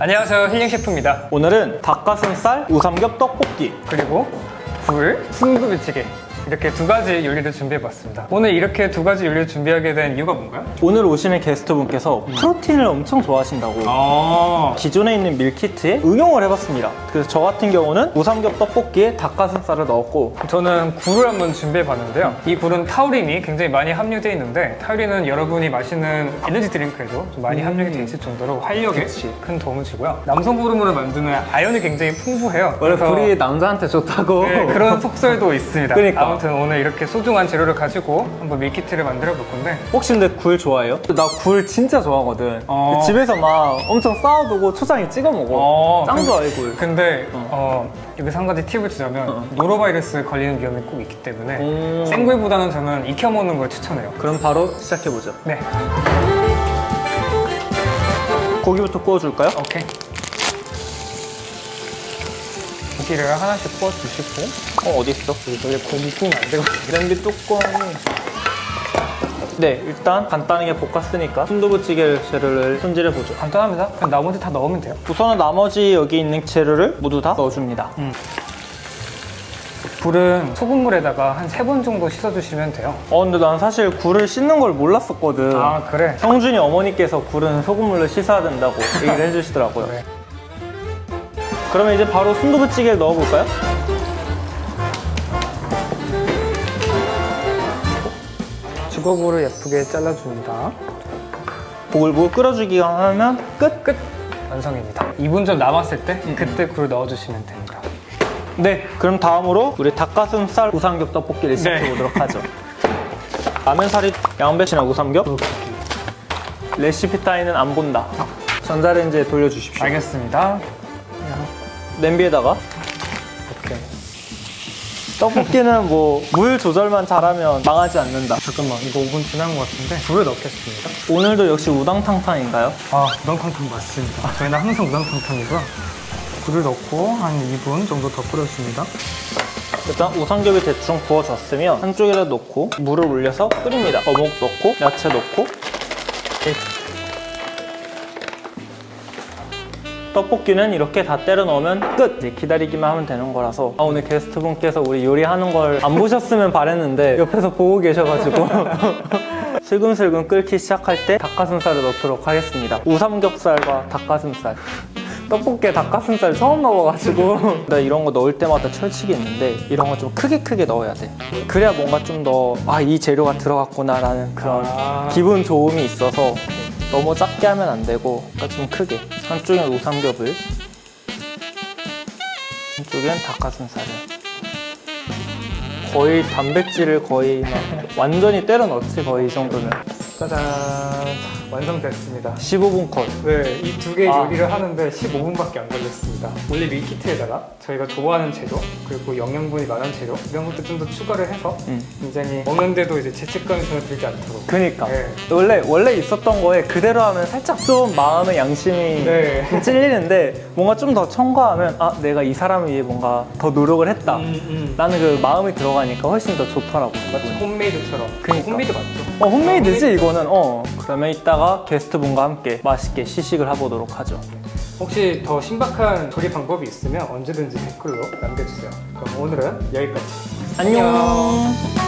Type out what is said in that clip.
안녕하세요 힐링 셰프입니다. 오늘은 닭가슴살 우삼겹 떡볶이. 그리고 굴, 순두부찌개 이렇게 두 가지 요리를 준비해봤습니다. 오늘 이렇게 두 가지 요리를 준비하게 된 이유가 뭔가요? 오늘 오시는 게스트분께서 프로틴을 엄청 좋아하신다고 아. 기존에 있는 밀키트에 응용을 해봤습니다. 그래서 저 같은 경우는 우삼겹 떡볶이에 닭가슴살을 넣었고 저는 굴을 한번 준비해봤는데요. 이 굴은 타우린이 굉장히 많이 함유되어 있는데 타우린은 여러분이 마시는 에너지 드링크에도 좀 많이 함유가 되어 있을 정도로 활력에 큰 도움을 주고요. 남성 호르몬을 만드는 아연이 굉장히 풍부해요. 원래 그래서 굴이 남자한테 좋다고. 네, 그런 속설도 있습니다. 그러니까. 아무튼 오늘 이렇게 소중한 재료를 가지고 한번 밀키트를 만들어 볼 건데 혹시 근데 굴 좋아해요? 나 굴 진짜 좋아하거든 어. 집에서 막 엄청 쌓아두고 초장에 찍어 먹어 어, 짱 근- 좋아해 굴 근데 어, 여기서 한 가지 팁을 주자면 어. 노로바이러스 걸리는 위험이 꼭 있기 때문에 음. 생굴보다는 저는 익혀 먹는 걸 추천해요. 그럼 바로 시작해 보죠 네, 고기부터 구워줄까요? 오케이. 고기를 하나씩 구워 주시고 어 어디 있어? 원래 고기 구우면 안 되거든요. 냄비 뚜껑이 네 일단 간단하게 볶았으니까 순두부찌개 재료를 손질해 보죠 간단합니다. 그냥 나머지 다 넣으면 돼요. 우선은 나머지 여기 있는 재료를 모두 다 넣어줍니다 굴은 소금물에다가 한 세 번 정도 씻어주시면 돼요. 어 근데 난 사실 굴을 씻는 걸 몰랐었거든 아 그래? 성준이 어머니께서 굴은 소금물로 씻어야 된다고 얘기를 해주시더라고요 그래. 그러면 이제 바로 순두부찌개를 넣어볼까요? 주걱으로 예쁘게 잘라줍니다. 보글보글 끓여주기만 하면 끝! 끝! 완성입니다. 2분 좀 남았을 때 그때 굴을 넣어주시면 됩니다. 네 그럼 다음으로 우리 닭가슴살 우삼겹 떡볶이를 네. 시작해보도록 하죠 라면사리 양배추나 우삼겹 레시피 따위는 안 본다 전자레인지에 돌려주십시오 알겠습니다. 냄비에다가? 오케이. 떡볶이는 뭐 물 조절만 잘하면 망하지 않는다. 잠깐만 이거 5분 지난 것 같은데 불을 넣겠습니다. 오늘도 역시 우당탕탕인가요? 아 우당탕탕 맞습니다. 저희는 항상 우당탕탕이고요. 불을 넣고 한 2분 정도 더 끓여줍니다. 일단 우삼겹이 대충 구워졌으면 한쪽에다 놓고 물을 올려서 끓입니다. 어묵 넣고 야채 넣고 떡볶이는 이렇게 다 때려 넣으면 끝! 이제 기다리기만 하면 되는 거라서. 아, 오늘 게스트분께서 우리 요리하는 걸 안 보셨으면 바랬는데 옆에서 보고 계셔가지고. 슬금슬금 끓기 시작할 때 닭가슴살을 넣도록 하겠습니다. 우삼겹살과 닭가슴살. 떡볶이에 닭가슴살 처음 넣어가지고. 나 이런 거 넣을 때마다 철칙이 있는데 이런 거 좀 크게 크게 넣어야 돼. 그래야 뭔가 좀 더 아 이 재료가 들어갔구나 라는 그런 아. 기분 좋음이 있어서 너무 작게 하면 안 되고 그러니까 좀 크게 한쪽엔 우삼겹을 한쪽엔 닭가슴살을. 거의 단백질을 거의 막 완전히 때려 넣지 거의 이 정도면 짜잔 완성됐습니다 15분 컷 네, 이 두 개의 아. 요리를 하는데 15분밖에 안 걸렸습니다. 원래 밀키트에다가 저희가 좋아하는 재료, 그리고 영양분이 많은 재료 이런 것도 좀 더 추가를 해서 음. 굉장히 먹는데도 이제 죄책감이 전혀 들지 않도록 그니까 네. 원래 원래 있었던 거에 그대로 하면 살짝 좀 마음의 양심이 네. 좀 찔리는데 뭔가 좀 더 첨가하면 아 내가 이 사람을 위해 뭔가 더 노력을 했다 음, 음. 나는 그 마음이 들어가니까 훨씬 더 좋더라고 마치 홈메이드처럼 그러니까. 홈메이드 맞죠? 어 홈메이드지 이 거는 어 그러면 이따가 게스트분과 함께 맛있게 시식을 해보도록 하죠 혹시 더 신박한 조리 방법이 있으면 언제든지 댓글로 남겨주세요. 그럼 오늘은 여기까지. 안녕.